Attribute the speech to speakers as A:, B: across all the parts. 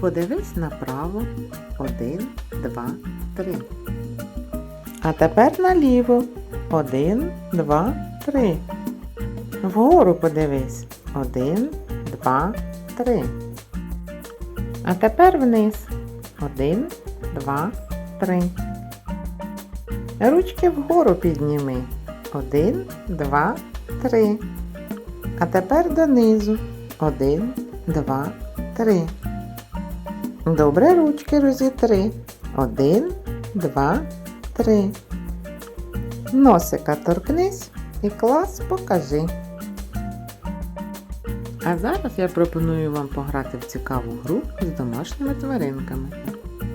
A: Подивись направо. Один, два, три. А тепер наліво. Один, два, три. Вгору подивись. Один, два, три. А тепер вниз. Один, два, три. Ручки вгору підніми. Один, два, три. А тепер донизу. Один, два, три. Добре ручки розітри. Один, два, три. Носика торкнись і клас покажи. А зараз я пропоную вам пограти в цікаву гру з домашніми тваринками,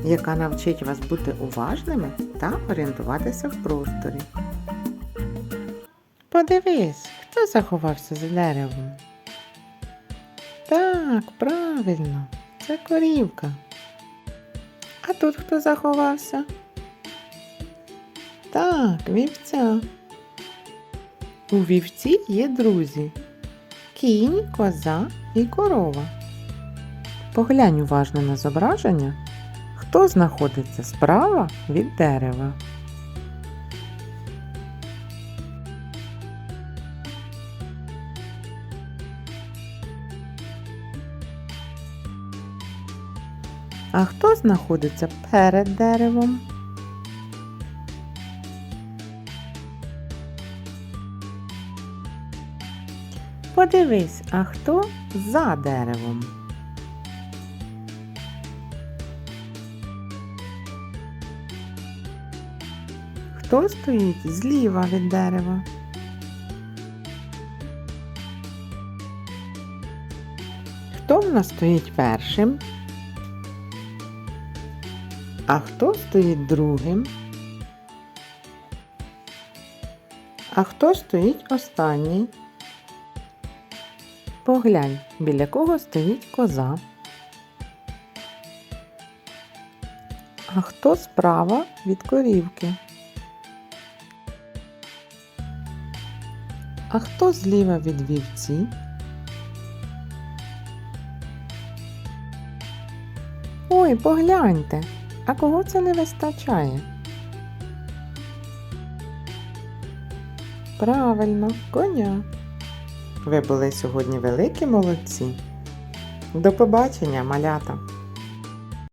A: яка навчить вас бути уважними та орієнтуватися в просторі. Подивись, хто заховався за деревом. Так, правильно, це корівка. А тут хто заховався? Так, вівця. У вівці є друзі. Кінь, коза і корова. Поглянь уважно на зображення, хто знаходиться справа від дерева. А хто знаходиться перед деревом? Подивись, а хто за деревом? Хто стоїть зліва від дерева? Хто в нас стоїть першим? А хто стоїть другим? А хто стоїть останній? Поглянь, біля кого стоїть коза. А хто справа від корівки? А хто зліва від вівці? Ой, погляньте, а кого це не вистачає? Правильно, коня. Ви були сьогодні великі молодці. До побачення, малята!